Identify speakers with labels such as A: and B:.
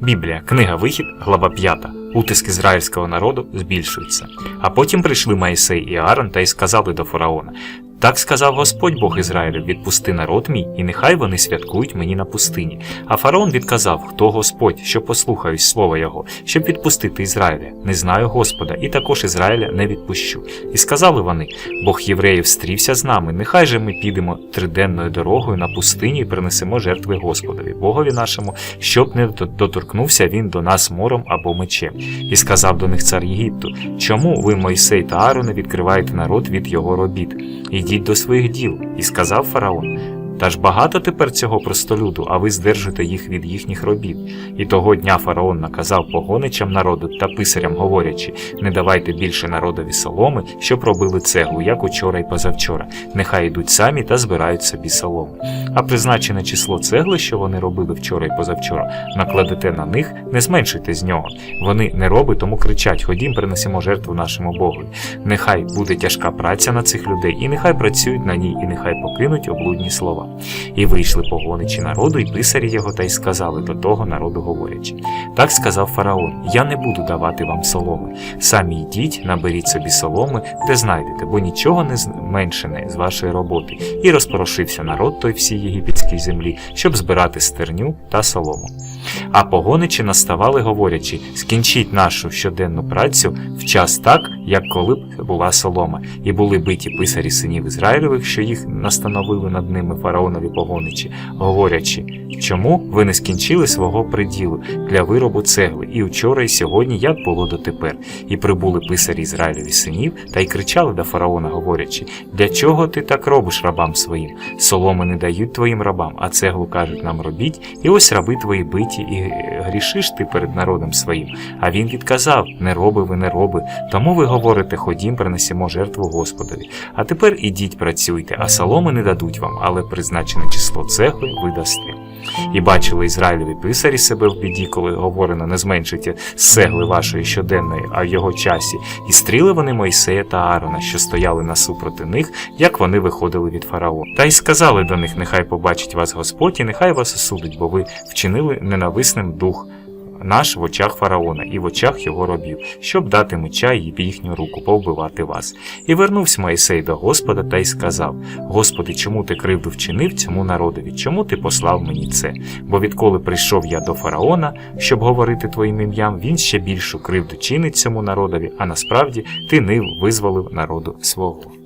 A: Біблія, книга Вихід, глава 5. Утиск ізраїльського народу збільшується. А потім прийшли Моїсей і Аарон та й сказали до фараона: Так сказав Господь Бог Ізраїлю: відпусти народ мій, і нехай вони святкують мені на пустині. А фараон відказав, хто Господь, що послухаюсь слова його, щоб відпустити Ізраїля. Не знаю Господа, і також Ізраїля не відпущу. І сказали вони: Бог євреїв стрівся з нами, нехай же ми підемо триденною дорогою на пустині і принесемо жертви Господові, Богові нашому, щоб не доторкнувся він до нас мором або мечем. І сказав до них цар Єгипту: Чому ви, Мойсей та Аароне, відкриваєте народ від його робіт? Ідіть до своїх діл. І сказав фараон. Та ж багато тепер цього простолюду, а ви здержите їх від їхніх робіт. І того дня фараон наказав погоничам народу та писарям, говорячи: не давайте більше народові соломи, щоб робили цеглу, як учора й позавчора. Нехай йдуть самі та збирають собі солому. А призначене число цегли, що вони робили вчора й позавчора, накладете на них, не зменшуйте з нього. Вони не роби, тому кричать: ходім, принесемо жертву нашому Богу. Нехай буде тяжка праця на цих людей, і нехай працюють на ній, і нехай покинуть облудні слова. І вийшли погоничі народу, і писарі його, та й сказали до того народу говорячи. Так сказав фараон: Я не буду давати вам соломи. Самі йдіть, наберіть собі соломи, де знайдете, бо нічого не зменшене з вашої роботи. І розпорошився народ той всій єгипетській землі, щоб збирати стерню та солому. А погоничі наставали, говорячи: скінчіть нашу щоденну працю в час так, як коли б була солома, і були биті писарі синів Ізраїлевих, що їх настановили над ними фараонові погоничі, говорячи, чому ви не скінчили свого приділу для виробу цегли, і вчора, і сьогодні, як було дотепер, і прибули писарі Ізраїлеві синів, та й кричали до фараона, говорячи, для чого ти так робиш рабам своїм? Соломи не дають твоїм рабам, а цеглу кажуть нам робіть, і ось раби твої биті, і грішиш ти перед народом своїм. А він відказав: не роби ви, не роби, тому ви говорите, ходім, принесемо жертву Господові. А тепер ідіть, працюйте, а соломи не дадуть вам, але призначене число цегли видасти. І бачили Ізраїлеві писарі себе в біді, коли говорено, не зменшуйте сегли вашої щоденної, а в його часі, і стріли вони Мойсея та Аарона, що стояли насупроти них, як вони виходили від фараона. Та й сказали до них: нехай побачить вас Господь, і нехай вас осудить, бо ви вчинили ненависним дух. Наш в очах фараона і в очах його робів, щоб дати меча і в їхню руку повбивати вас. І вернувся Моїсей до Господа та й сказав: Господи, чому ти кривду вчинив цьому народові? Чому ти послав мені це? Бо відколи прийшов я до фараона, щоб говорити твоїм ім'ям, він ще більшу кривду чинить цьому народові, а насправді ти нив визволив народу свого.